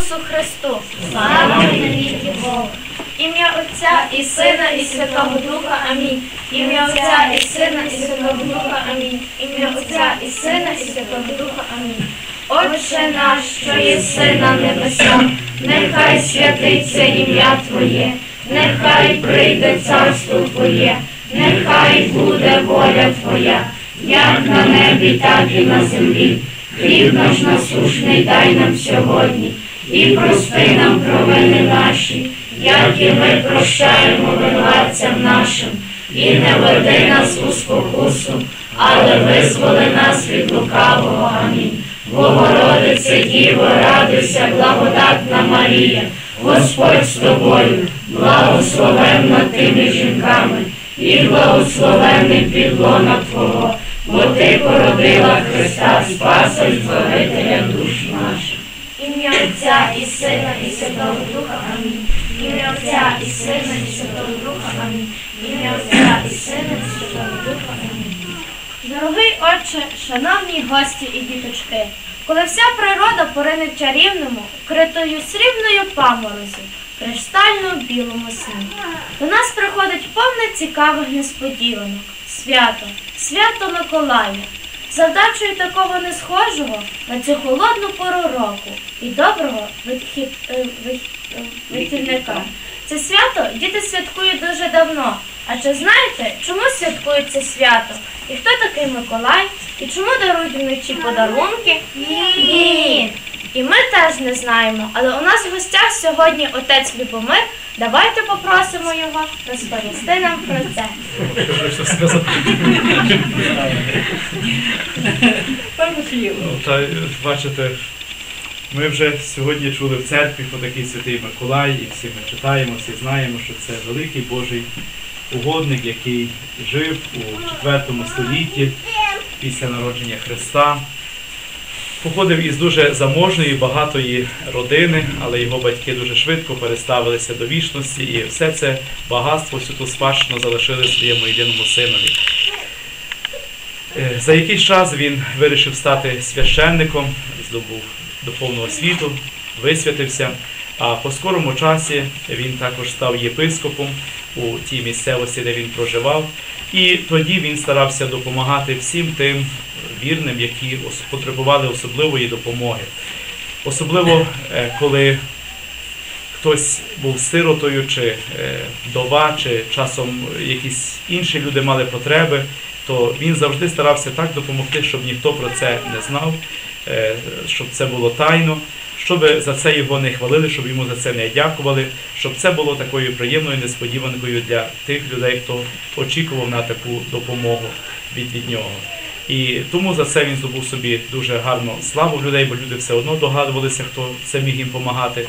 Ісусу Христу! Слава навіки Богу. Ім'я Отця і Сина, і Святого Духа. Амінь. Ім'я Отця і Сина, і Святого Духа. Амінь. Ім'я Отця і Сина, і Святого Духа. Амінь. Отче наш, що єси на небесах, нехай святиться ім'я Твоє, нехай прийде царство Твоє, нехай буде воля Твоя, як на небі, так і на землі. Хліб наш насушний дай нам сьогодні, і прости нам провини наші, як і ми прощаємо винуватцям нашим, і не веди нас у спокусу, але визволи нас від лукавого. Амінь. Богородице Діво, радуйся, благодатна Марія, Господь з тобою, благословенна ти між жінками, і благословенний підлона Твого, бо ти породила Христа, Спаса і Збавителя душ наших. Ім'я Отця і Сина, і Святого Духа. Амінь. Ім'я Отця і Сина, і Святого Духа. Амінь. Ім'я Отця і Сина, і Святого Духа. Амінь. Дорогий отче, шановні гості і діточки, коли вся природа порине в чарівному, вкритою срібною паморозю, криштально білому сні, до нас приходить повне цікавих несподіванок. Свято, свято Миколая, завдачою такого несхожого на цю холодну пору року і доброго е, е, вихідника. Це свято діти святкують дуже давно. А чи знаєте, чому святкують це свято? І хто такий Миколай? І чому дарують вночі подарунки? Ні. І ми теж не знаємо, але у нас в гостях сьогодні отець Любомир. Давайте попросимо його розповісти нам про це. Ну, та, бачите, ми вже сьогодні чули в церкві про такий святий Миколай, і всі ми читаємо, всі знаємо, що це великий Божий угодник, який жив у 4 столітті після народження Христа. Походив із дуже заможної, багатої родини, але його батьки дуже швидко переставилися до вічності, і все це багатство, всю ту спадщину залишили своєму єдиному синові. Е, За якийсь час він вирішив стати священником, здобув духовну освіту, висвятився. А по скорому часі він також став єпископом у тій місцевості, де він проживав. І тоді він старався допомагати всім тим вірним, які потребували особливої допомоги. Особливо, е, коли хтось був сиротою, чи е, вдова, чи часом якісь інші люди мали потреби, то він завжди старався так допомогти, щоб ніхто про це не знав, е, щоб це було тайно, щоб за це його не хвалили, щоб йому за це не дякували, щоб це було такою приємною несподіванкою для тих людей, хто очікував на таку допомогу від, від нього. І тому за це він здобув собі дуже гарну славу людей, бо люди все одно догадувалися, хто це міг їм допомагати.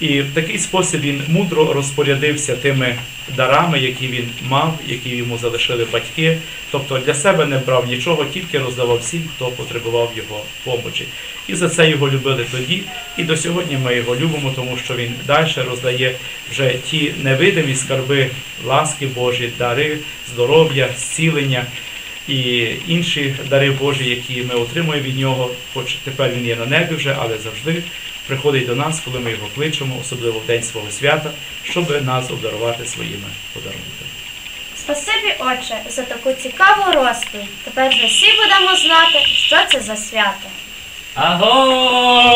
І в такий спосіб він мудро розпорядився тими дарами, які він мав, які йому залишили батьки. Тобто для себе не брав нічого, тільки роздавав всім, хто потребував його помочі. І за це його любили тоді. І до сьогодні ми його любимо, тому що він далі роздає вже ті невидимі скарби ласки Божі, дари, здоров'я, зцілення і інші дари Божі, які ми отримуємо від нього, хоч тепер він є на небі вже, але завжди приходить до нас, коли ми його кличемо, особливо в день свого свята, щоб нас обдарувати своїми подарунками. Спасибі, отче, за таку цікаву розповідь. Тепер вже всі будемо знати, що це за свято. Аго!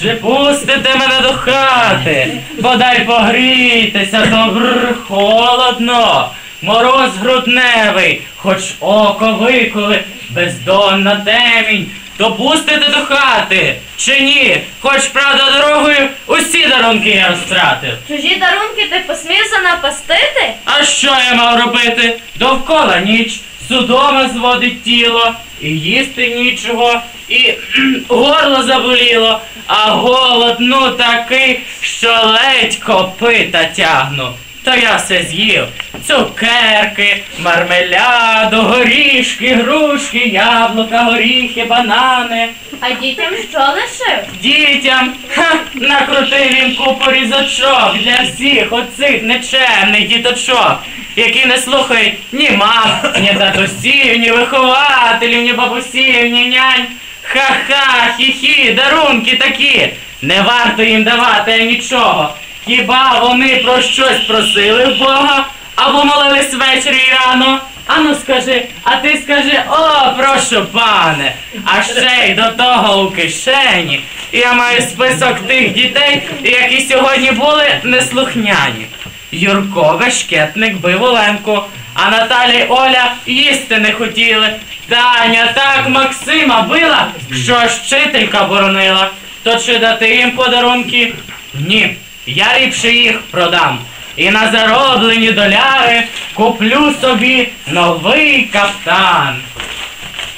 Чи пустите мене до хати? Подай погрійтеся, то бр холодно. Мороз грудневий, хоч око виколи, бездонна темінь. То пустите до хати, чи ні? Хоч правда дорогою усі дарунки я розтратив. Чужі дарунки ти посмів занапастити? А що я мав робити? Довкола ніч, судома зводить тіло, і їсти нічого, і горло заболіло, а голод ну такий, що ледь копита тягну. То я все з'їв. Цукерки, мармеляду, горішки, грушки, яблука, горіхи, банани. А дітям що лишив? Дітям ха, накрутив він купу різочок для всіх оцих нечемних діточок, які не слухають ні мам, ні татусів, ні вихователів, ні бабусів, ні нянь. Ха-ха, хі-хі, дарунки такі. Не варто їм давати нічого. Хіба вони про щось просили в Бога або молились ввечері і рано? Ану скажи, а ти скажи, о, прошу пане. А ще й до того у кишені. Я маю список тих дітей, які сьогодні були неслухняні. Юрко Бешкетник бив Оленку, а Наталя й Оля їсти не хотіли. Таня так Максима била, що вчителька боронила. То чи дати їм подарунки? Ні, я ліпше їх продам. І на зароблені доляри куплю собі новий каптан.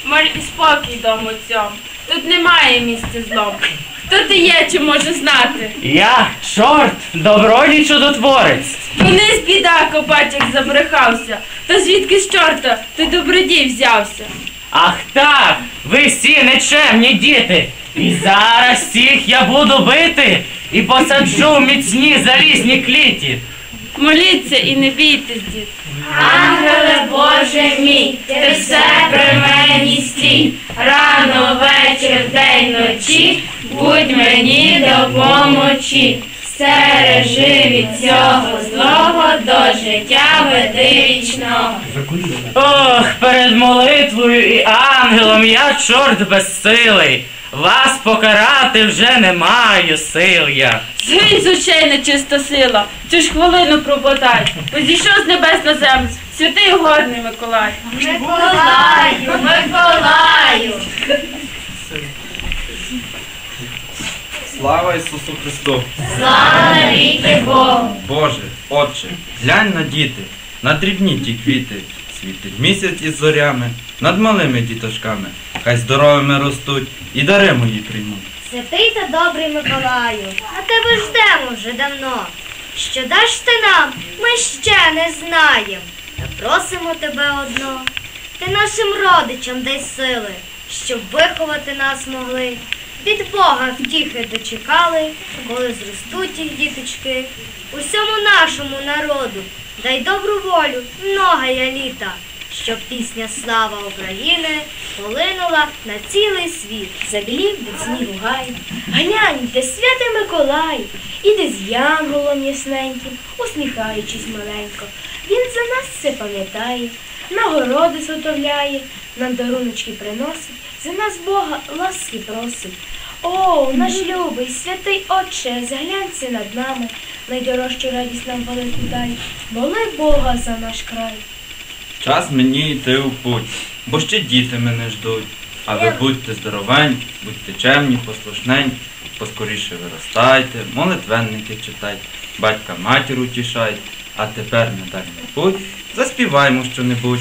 Мир і спокій дому цьому. Тут немає місця злом. Хто ти є, чи може знати? Я, чорт, добродій чудотворець. Вниз біда, копачик забрехався. Та звідки з чорта ти добродій взявся? Ах так, ви всі нечемні діти. І зараз всіх я буду бити і посаджу в міцні залізні кліті. Моліться і не бійтесь, дід. Ангеле Боже мій, ти все при мені стій, рано, вечір, день, ночі, будь мені допомочі. Стережи від цього злого до життя веди вічного. Ох, перед молитвою і ангелом я чорт безсилий. Вас покарати вже не маю сил я. Згинь з очей нечиста сила, цю ж хвилину пропотай, бо зійшов з небес на землю, святий горний Миколай. Миколаю, Миколаю. Слава Ісусу Христу! Слава навіки Богу. Боже, Отче, глянь на діти, на дрібні ті квіти, світить місяць із зорями, над малими діточками, хай здоровими ростуть і дари мої приймуть. Святий та добрий Миколаю, на тебе ждемо вже давно. Що даш ти нам, ми ще не знаєм. Та просимо тебе одно. Ти нашим родичам дай сили, щоб виховати нас могли. Від Бога втіхи дочекали, коли зростуть їх діточки. Усьому нашому народу дай добру волю, многая літа, щоб пісня Слава України полинула на цілий світ. Забілів від снігу гай, глянь, де святий Миколай, іде з янголом ясненьким, усміхаючись маленько. Він за нас все пам'ятає, нагороди зготовляє, нам даруночки приносить, за нас Бога ласки просить. О, наш любий, святий Отче, заглянься над нами, найдорожчу радість нам велику дай, моли Бога за наш край. Час мені йти у путь, бо ще діти мене ждуть. А ви будьте здоровенькі, будьте чемні, послушненькі, поскоріше виростайте, молитвенники читайте, батька матір утішайте, а тепер на дальній путь заспіваймо що-небудь.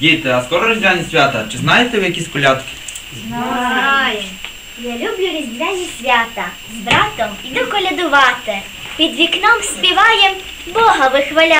Діти, а скоро різдвяні свята. Чи знаєте ви якісь колядки? Знаю. Я люблю різдвяні свята. З братом іду колядувати. Під вікном співаєм, Бога вихваляємо.